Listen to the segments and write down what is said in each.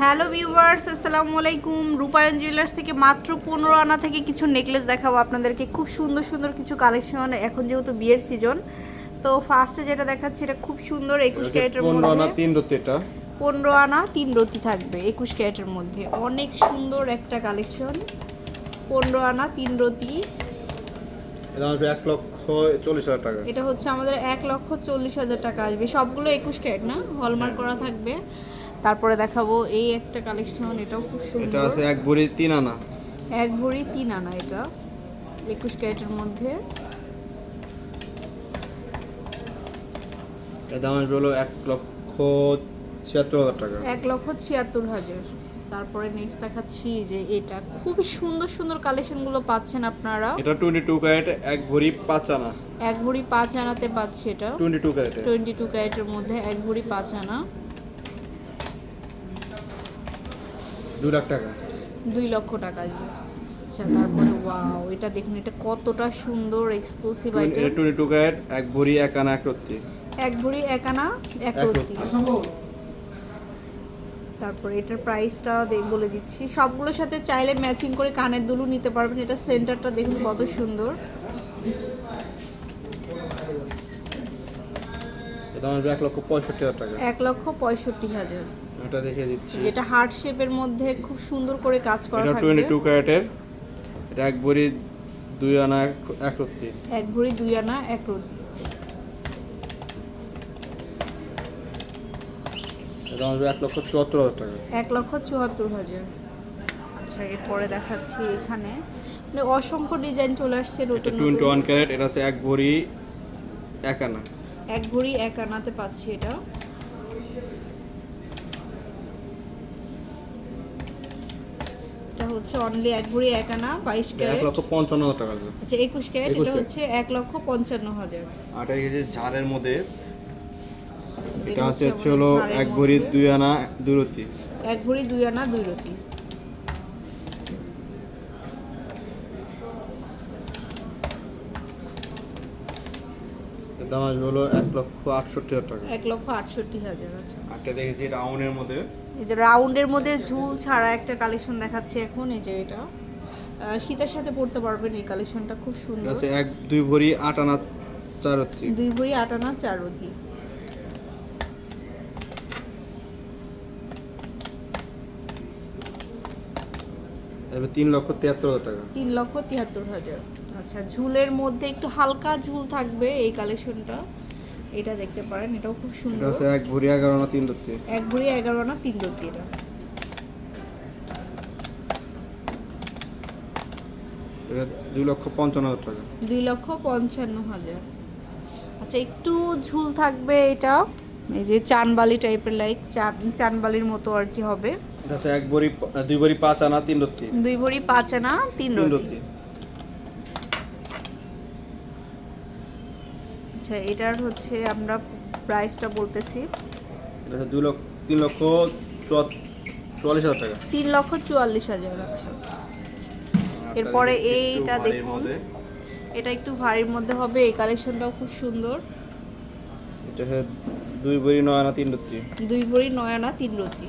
Hello viewers আসসালামু আলাইকুম। রূপায়ণ জুয়েলার্স থেকে মাত্র পনেরো আনা থেকে কিছু নেকলেস দেখাবো আপনাদেরকে। খুব সুন্দর সুন্দর কিছু কালেকশন এখন যেহেতু বিয়ের সিজন তো ফার্স্টে যেটা দেখাচ্ছি এটা খুব সুন্দর একুশ ক্যারেটের মধ্যে। তিন রতি এটা। পনেরো আনা তিন রতি থাকবে একুশ ক্যারেটের মধ্যে। অনেক সুন্দর একটা কালেকশন পনেরো আনা তিন রতি। এটা আসবে এক লক্ষ চল্লিশ হাজার টাকা। এটা হচ্ছে আমাদের এক লক্ষ চল্লিশ হাজার টাকা আসবে। সবগুলো একুশ ক্যারেট না? হলমার্ক করা থাকবে। তারপরে দেখাবো এই একটা কালেকশন এটাও খুব সুন্দর। এটা আছে এক ভরি তিন আনা। এক ভরি তিন আনা এটা একুশ ক্যারেটের মধ্যে। দাম হলো এক লক্ষ ছিয়াত্তর হাজার টাকা। এক লক্ষ ছিয়াত্তর হাজার। তারপরে নেক্সট দেখাচ্ছি যে এটা। খুবই সুন্দর সুন্দর কালেকশনগুলো পাচ্ছেন আপনারা। এটা টোয়েন্টি টু ক্যারেট এক ভরি পাঁচ আনা। এক ভরি পাঁচ আনাতে পাচ্ছি এটা। টোয়েন্টি টু ক্যারেটে। টোয়েন্টি টু ক্যারেটের মধ্যে এক ভরি পাঁচ আনা। দু লাখ টাকা। দুই লক্ষ টাকা আসবে আচ্ছা তারপরে ওয়াও এটা দেখুন এটা কতটা সুন্দর এক্সক্লুসিভ এটা আইটেম টোয়েন্টি টু ক্যারেট এক ভরি এক আনা এক রত্তি। এক ভরি এক আনা এক রত্তি। তারপরে এটার প্রাইসটা দেখ বলে দিচ্ছি। সবগুলোর সাথে চাইলে ম্যাচিং করে কানের দুলু নিতে পারবেন। এটা সেন্টারটা দেখুন কত সুন্দর। এক লক্ষ পঁয়ষট্টি হাজার টাকা। এক লক্ষ পঁয়ষট্টি হাজার। এটা দেখিয়ে দিচ্ছি। যেটা হার্ট শেপের মধ্যে খুব সুন্দর করে কাজ করা এটা থাকবে। টোয়েন্টি টু ক্যারেটের। এটা এক ভরি দুই আনা এক রত্তি। এক ভরি দুই আনা এক রতি এর দাম আসবে এক লক্ষ চুয়াত্তর হাজার টাকা। এক লক্ষ চুয়াত্তর হাজার। আচ্ছা এরপরে দেখাচ্ছি এখানে। মানে অসংখ্য ডিজাইন চলে আসছে নতুন টোয়েন্টি ওয়ান ক্যারেট এটা আছে এক ভরি এক আনা। এক ভরি এক আনাতে পাচ্ছি এটা এটা হচ্ছে অনলি এক ভরি এক আনা বাইশ এক ক্যারেট। লক্ষ পঞ্চান্ন হাজার টাকা আচ্ছা একুশ ক্যারেট এটা হচ্ছে এক লক্ষ পঞ্চান্ন হাজার। আটা কেজি ঝাড়ের মধ্যে এটা আছে হচ্ছে হলো এক ভরি দুই আনা দুই রতি এক ভরি দুই আনা দুই রতি দাম আসবে হলো এক লক্ষ আটষট্টি হাজার টাকা। এক লক্ষ আটষট্টি হাজার আচ্ছা। আটটা দেখেছি রাউন্ডের মধ্যে। এই যে রাউন্ডের মধ্যে ঝুল ছাড়া একটা কালেকশন দেখাচ্ছি এখন এই যে এটা। শীতের সাথে পড়তে পারবেন এই কালেকশনটা খুব সুন্দর। আছে এক দুই ভরি আট আনা চার রতি। দুই ভরি আট আনা চার রতি। এবার তিন লক্ষ তিয়াত্তর হাজার টাকা। তিন লক্ষ তিয়াত্তর হাজার। আচ্ছা ঝুলের মধ্যে একটু হালকা ঝুল থাকবে এই কালেকশনটা এটা দেখতে পারেন এটাও খুব সুন্দর। আছে এক ভরি এগারো আনা তিন রতি এক ভরি এগারো আনা তিন রতি এটা। দুই লক্ষ পঞ্চান্ন হাজার টাকা। দুই লক্ষ পঞ্চান্ন হাজার। আচ্ছা একটু ঝুল থাকবে এটা। এই যে চানবালি টাইপের লাইক চান চানবালির মতো আর কি হবে। এক ভরি দুই ভরি পাঁচ আনা তিন রতি দুই ভরি পাঁচ আনা তিন তিন রতি রতি আচ্ছা এটার হচ্ছে আমরা প্রাইসটা বলতেছি। এটা আছে দুই লক্ষ তিন লক্ষ চুয়াল্লিশ হাজার টাকা। তিন লক্ষ চুয়াল্লিশ হাজার আচ্ছা। এরপরে এইটা দেখুন। এটা একটু ভারীর মধ্যে হবে এই কালেকশনটাও খুব সুন্দর। এটা দুই বড়ি নয় আনা তিন রতি দুই বড়ি নয় আনা তিন রতি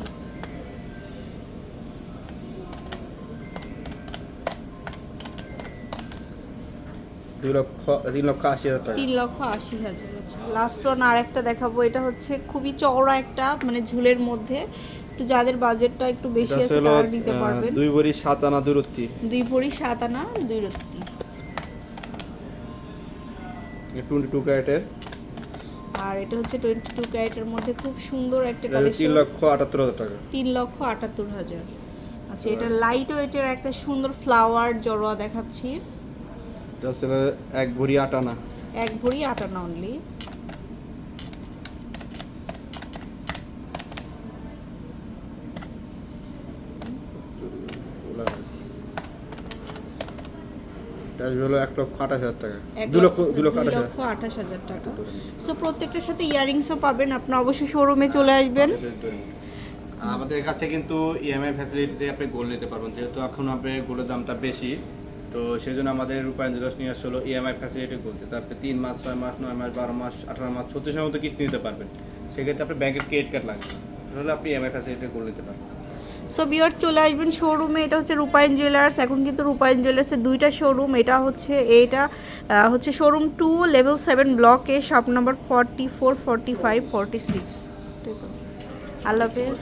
দুই লক্ষ তিন লক্ষ আশি হাজার টাকা। তিন লক্ষ আশি হাজার আচ্ছা। লাস্ট ওয়ান আর একটা দেখাবো এটা হচ্ছে খুবই চওড়া একটা মানে ঝুলের মধ্যে। একটু যাদের বাজেটটা একটু বেশি আছে তারা নিতে পারবেন। দুই ভরি সাত আনা দুই রতি দুই ভরি সাত আনা দুই রত্তি টোয়েন্টি টু ক্যারেটের। আর এটা হচ্ছে টোয়েন্টি টু ক্যারেটের মধ্যে খুব সুন্দর একটা হচ্ছে তিন লক্ষ আটাত্তর হাজার টাকা। তিন লক্ষ আটাত্তর হাজার। আচ্ছা এটা লাইট ওয়েটের একটা সুন্দর ফ্লাওয়ার জড়োয়া দেখাচ্ছি। এটা এক ভরি আট আনা এক ভরি আট আনা অনলি হলো এক লক্ষ আঠাশ হাজার টাকা। দু লক্ষ দু লক্ষ আঠাশ হাজার। টাকা। সো প্রত্যেকটার সাথে ইয়ারিংসও পাবেন আপনার অবশ্যই শোরুমে চলে আসবেন। আমাদের কাছে কিন্তু ইএমআই ফ্যাসিলিটিতে আপনি গোল্ড নিতে পারবেন যেহেতু এখন আপনার গোল্ডের দামটা বেশি। তো সেই জন্য আমাদের রূপায়ণ দিবস নিয়ে আসলো ইএমআই ফ্যাসিলিটি করতে। আপনি তিন মাস ছয় মাস নয় মাস বারো মাস আঠারো মাস ছত্রিশের মতো কিস্তি নিতে পারবেন। সেক্ষেত্রে আপনার ব্যাংকের ক্রেডিট কার্ড লাগবে। তাহলে আপনি ইএমআই ফ্যাসিলিটি করে নিতে পারবেন। সো বিয়ার চলে আসবেন শোরুমে এটা হচ্ছে রূপায়ণ জুয়েলার্স এখন কিন্তু রূপায়ণ জুয়েলার্সের দুইটা শোরুম এটা হচ্ছে এটা হচ্ছে শোরুম টু লেভেল সেভেন ব্লকে shop number forty four forty five forty six আল্লাহ হাফেজ।